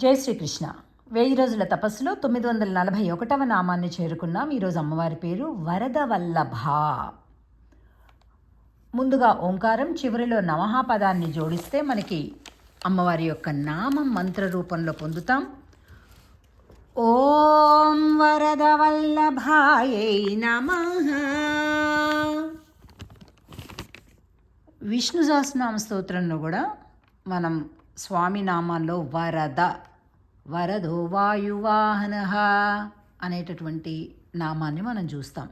జై శ్రీకృష్ణ. వెయ్యి రోజుల తపస్సులో తొమ్మిది వందల నలభై ఒకటవ నామాన్ని చేరుకున్నాం. ఈరోజు అమ్మవారి పేరు వరద వల్లభ ముందుగా ఓంకారం చివరిలో నమహాపదాన్ని జోడిస్తే మనకి అమ్మవారి యొక్క నామం మంత్ర రూపంలో పొందుతాం. ఓం వరద వల్లభాయై నమ. విష్ణు సహస్రనామ స్తోత్రంలో కూడా మనం స్వామి నామాల్లో వరద వరదో వాయువాహన అనేటటువంటి నామాన్ని మనం చూస్తాం.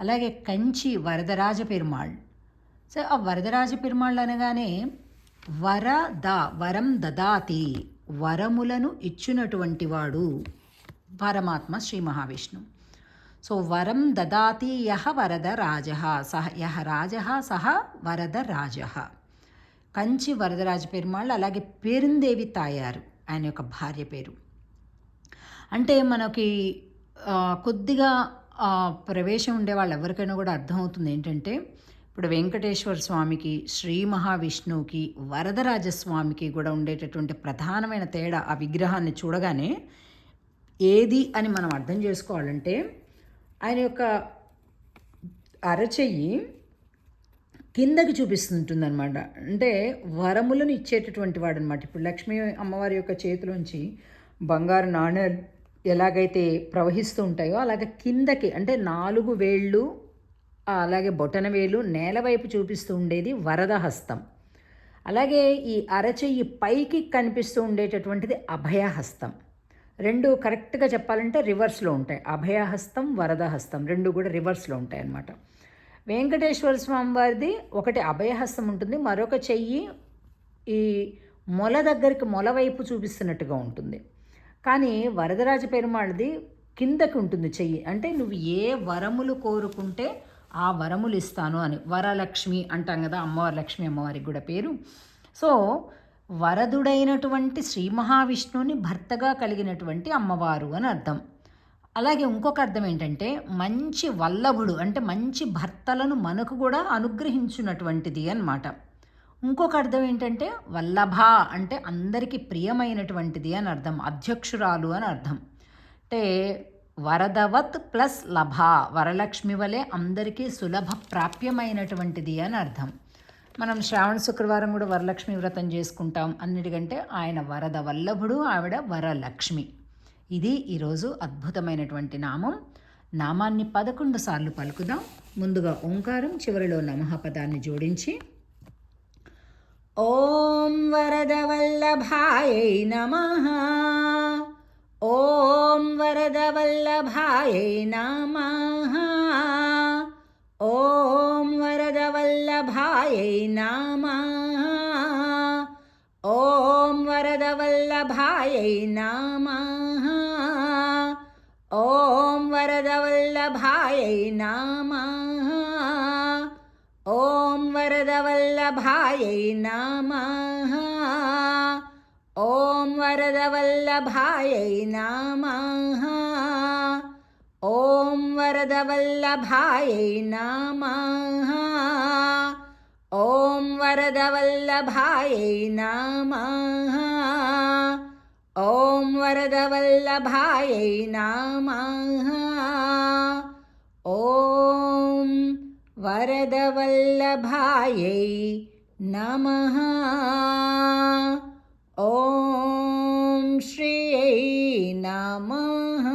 అలాగే కంచి వరదరాజ పెరుమాళ్. సో ఆ వరదరాజ పెరుమాళ్ళు అనగానే వరద వరం దదాతి వరములను ఇచ్చినటువంటి వాడు పరమాత్మ శ్రీ మహావిష్ణు. సో వరం దదాతి యహ వరద రాజ సహ యహ రాజ సహ వరద రాజ. కంచి వరదరాజ పెరుమాళ్ళు అలాగే పేరుందేవి తాయారు ఆయన యొక్క భార్య పేరు. అంటే మనకి కొద్దిగా ప్రవేశం ఉండే వాళ్ళు ఎవరికైనా కూడా అర్థమవుతుంది ఏంటంటే ఇప్పుడు వెంకటేశ్వర స్వామికి శ్రీ మహావిష్ణువుకి వరదరాజస్వామికి కూడా ఉండేటటువంటి ప్రధానమైన తేడా ఆ విగ్రహాన్ని చూడగానే ఏది అని మనం అర్థం చేసుకోవాలంటే ఆయన యొక్క అరచెయ్యి కిందకి చూపిస్తుంటుంది అనమాట అంటే వరములను ఇచ్చేటటువంటి వాడు అనమాట ఇప్పుడు లక్ష్మీ అమ్మవారి యొక్క చేతిలోంచి బంగారు నాణ్యాలు ఎలాగైతే ప్రవహిస్తూ ఉంటాయో అలాగే కిందకి అంటే నాలుగు వేళ్ళు అలాగే బొటన వేలు నేల వైపు చూపిస్తూ ఉండేది వరద హస్తం. అలాగే ఈ అరచెయ్యి పైకి కనిపిస్తూ ఉండేటటువంటిది అభయహస్తం రెండు కరెక్ట్గా చెప్పాలంటే రివర్స్లో ఉంటాయి. అభయహస్తం వరద హస్తం రెండు కూడా రివర్స్లో ఉంటాయి అన్నమాట వెంకటేశ్వర స్వామి వారిది ఒకటి అభయహస్తం ఉంటుంది. మరొక చెయ్యి ఈ మొల దగ్గరికి మొల వైపు చూపిస్తున్నట్టుగా ఉంటుంది. కానీ వరదరాజ పెరుమాళ్ళది కిందకి ఉంటుంది చెయ్యి. అంటే నువ్వు ఏ వరములు కోరుకుంటే ఆ వరములు ఇస్తాను అని. వరలక్ష్మి అంటాం కదా అమ్మవారి లక్ష్మి అమ్మవారికి కూడా పేరు. సో వరదుడైనటువంటి శ్రీ మహావిష్ణువుని భర్తగా కలిగినటువంటి అమ్మవారు అని అర్థం. అలాగే ఇంకొక అర్థం ఏంటంటే మంచి వల్లభుడు అంటే మంచి భర్తలను మనకు కూడా అనుగ్రహించున్నటువంటిది అన్నమాట. ఇంకొక అర్థం ఏంటంటే వల్లభ అంటే అందరికీ ప్రియమైనటువంటిది అని అర్థం అధ్యక్షురాలు అని అర్థం. అంటే వరదవత్ ప్లస్ లభ వరలక్ష్మి వలె అందరికీ సులభ ప్రాప్యమైనటువంటిది అని అర్థం. మనం శ్రావణ శుక్రవారం కూడా వరలక్ష్మి వ్రతం చేసుకుంటాం. అన్నిటికంటే ఆయన వరద వల్లభుడు ఆవిడ వరలక్ష్మి. ఇది ఈరోజు అద్భుతమైనటువంటి నామం. నామాన్ని పదకొండు సార్లు పలుకుదాం. ముందుగా ఓంకారం చివరిలో నమః పదాన్ని జోడించి. ఓం వరదవల్లభాయై నమః. ఓం వరదవల్లభాయై నమ. ఓం వరదవల్లభాయై నమ. ఓం వరదవల్లభాయై నమః. ఓం వరదవల్లభాయై నమః. ఓం వరదవల్లభాయై నమః. ఓం వరదవల్లభాయై నమః. ఓం వరదవల్లభాయై నమః. ॐ वरदवल्लभायै नमः। ॐ वरदवल्लभायै नमः। ॐ वरदवल्लभायै नमः। ॐ श्रियै नमः।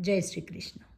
जय श्रीकृष्ण।